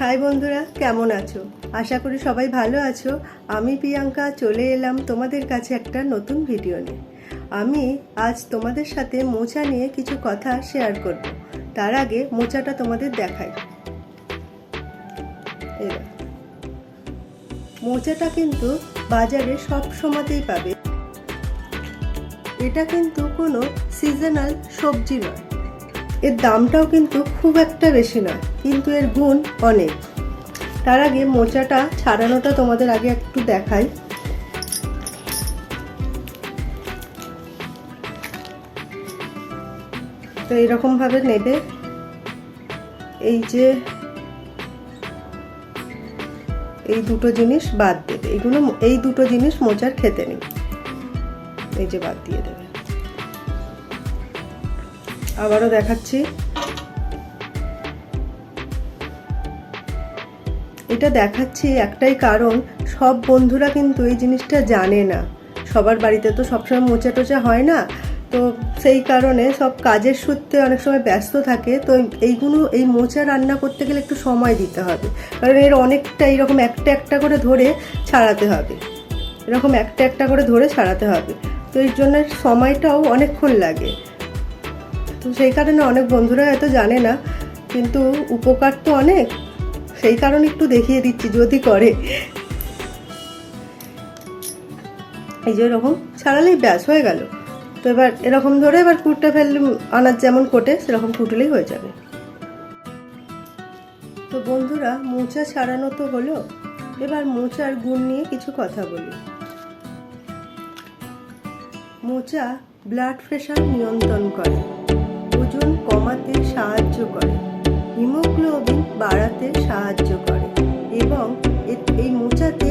High বন্ধুরা, কেমন আছো? আশা করি সবাই ভালো আছো। আমি প্রিয়াঙ্কা, চলে এলাম তোমাদের কাছে একটা নতুন ভিডিও নিয়ে। আমি আজ তোমাদের সাথে মোচা নিয়ে কিছু কথা শেয়ার করব। তার আগে মোচাটা তোমাদের দেখাই। মোচাটা কিন্তু বাজারে সব সময়তেই পাবে। এটা কিন্তু কোনো সিজনাল সবজি নয়। এর দামটাও কিন্তু খুব একটা বেশি নয় কিন্তু এর গুণ অনেক। তার আগে মোচাটা ছাড়ানোটা তোমাদের আগে একটু দেখাই। তো এইরকম ভাবে নেবে। এই যে এই দুটো জিনিস বাদ দেবে। এগুলো এই দুটো জিনিস মোচার খেতে নেই। এই যে বাদ দিয়ে দেবে। আবারও দেখাচ্ছি। এটা দেখাচ্ছি একটাই কারণ, সব বন্ধুরা কিন্তু এই জিনিসটা জানে না। সবার বাড়িতে তো সবসময় মোচা টোচা হয় না। তো সেই কারণে সব কাজের সূত্রে অনেক সময় ব্যস্ত থাকে। তো এইগুলো, এই মোচা রান্না করতে গেলে একটু সময় দিতে হবে। কারণ এর অনেকটা এইরকম একটা একটা করে ধরে ছাড়াতে হবে। এরকম একটা একটা করে ধরে ছাড়াতে হবে। তো এর জন্য সময়টাও অনেকক্ষণ লাগে। তো সেই কারণে অনেক বন্ধুরা হয়তো জানে না, কিন্তু উপকার তো অনেক। সেই কারণে একটু দেখিয়ে দিচ্ছি, যদি করে। এই যে এরকম ছাড়ালেই ব্যাস, হয়ে গেল। তো এবার এরকম ধরে এবার কুটটা ফেললে আনাজ যেমন কোটে, সেরকম কুটলেই হয়ে যাবে। তো বন্ধুরা, মোচা ছাড়ানো তো হলো। এবার মোচার গুণ নিয়ে কিছু কথা বলি। মোচা ব্লাড প্রেশার নিয়ন্ত্রণ করে। ওজন কমাতে সাহায্য করে। হিমোগ্লোবিন বাড়াতে সাহায্য করে এবং এই মোচাতে